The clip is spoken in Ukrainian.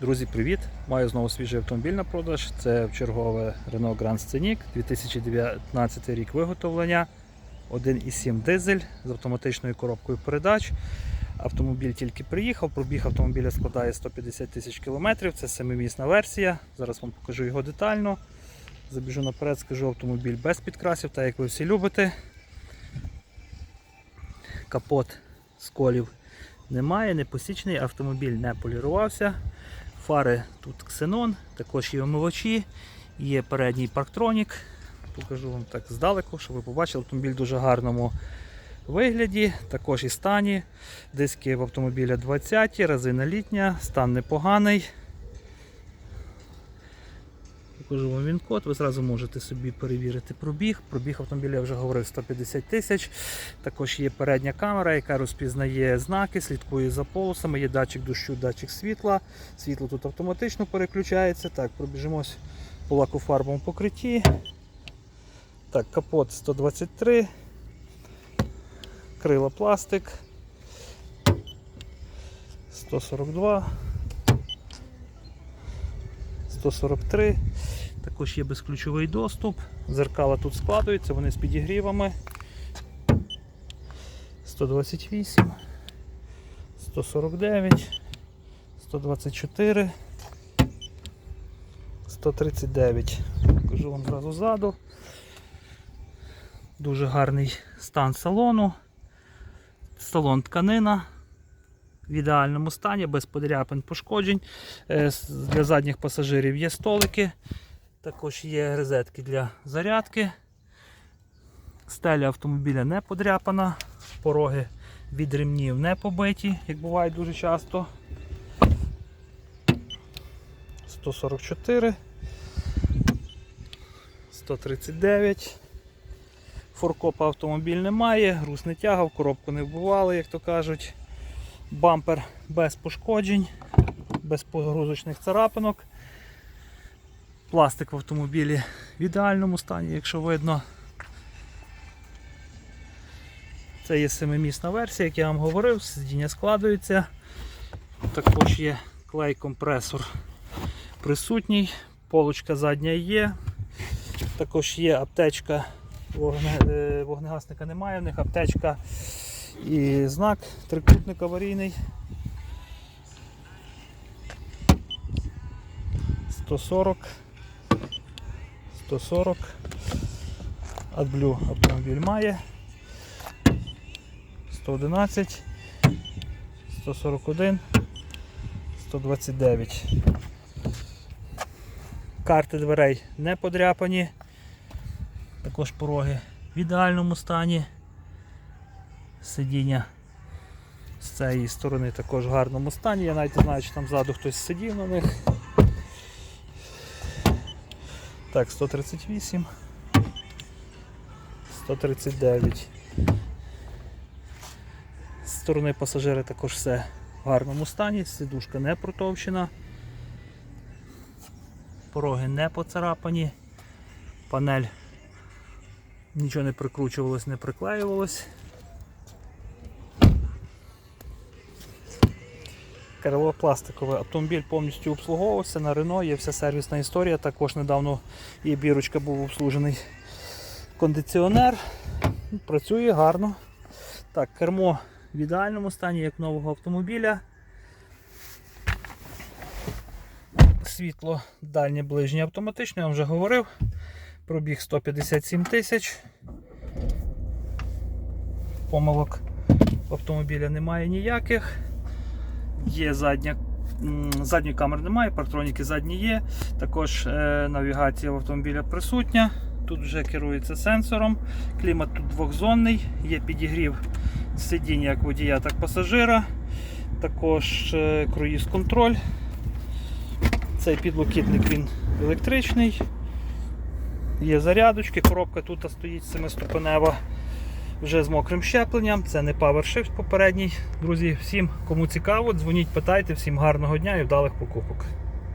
Друзі, привіт! Маю знову свіжий автомобіль на продаж. Це чергове Renault Grand Scenic 2019 рік виготовлення. 1,7 дизель з автоматичною коробкою передач. Автомобіль тільки приїхав, пробіг автомобіля складає 150 тисяч кілометрів. Це семимісна версія. Зараз вам покажу його детально. Забіжу наперед, скажу автомобіль без підкрасів, так як ви всі любите. Капот сколів немає, не посічений, автомобіль не полірувався. Фари тут ксенон, також є омивачі, є передній парктронік. Покажу вам так здалеку, щоб ви побачили автомобіль в дуже гарному вигляді, також і стані. Диски в автомобіля 20, резина літня, стан непоганий. Покажу вам він код, ви зразу можете собі перевірити пробіг. Пробіг автомобіля я вже говорив 150 тисяч. Також є передня камера, яка розпізнає знаки, слідкує за полосами, є датчик дощу, датчик світла. Світло тут автоматично переключається. Так, пробіжимось по лакофарбовому покритті. Так, капот 123, крила пластик 142. 143. Також є безключовий доступ. Зеркала тут складуються, вони з підігрівами. 128, 149, 124, 139. Покажу вам зразу ззаду. Дуже гарний стан салону. Салон тканина в ідеальному стані, без подряпин пошкоджень. Е, Для задніх пасажирів є столики, також є розетки для зарядки. Стеля автомобіля не подряпана, пороги від ремнів не побиті, як буває дуже часто. 144, 139. Форкопа автомобіль немає, груз не тягав, коробку не вбивали, як то кажуть. Бампер без пошкоджень, без погрузочних царапинок. Пластик в автомобілі в ідеальному стані, якщо видно. Це є семимісна версія, як я вам говорив, сидіння складується. Також є клей-компресор присутній, полочка задня є. Також є аптечка, е, вогнегасника немає, в них аптечка і знак трикутник аварійний. 140. 140. AdBlue автомобіль має. 111. 141. 129. Карти дверей не подряпані. Також пороги в ідеальному стані. Сидіння з цієї сторони також в гарному стані. Я навіть не знаю, чи там ззаду хтось сидів на них. Так, 138. 139. З сторони пасажира також все в гарному стані, сидушка не протовщена. Пороги не поцарапані. Панель нічого не прикручувалось, не приклеювалось. Керво пластикове. Автомобіль повністю обслуговувався на Рено, є вся сервісна історія. Також недавно і бірочка був обслужений кондиціонер. Працює гарно. Так, кермо в ідеальному стані, як нового автомобіля. Світло дальнє ближнє автоматично, я вам вже говорив. Пробіг 157 тисяч. Помилок автомобіля немає ніяких. Є задня, задньої камери немає, парктроніки задні є. Також е, навігація в автомобіля присутня. Тут вже керується сенсором. Клімат тут двохзонний, є підігрів сидіння як водія, так і пасажира. Також е, круїз-контроль. Цей підлокітник він електричний. Є зарядочки, коробка тут стоїть семиступенева вже з мокрим щепленням. Це не PowerShift попередній. Друзі, всім, кому цікаво, дзвоніть, питайте, всім гарного дня і вдалих покупок.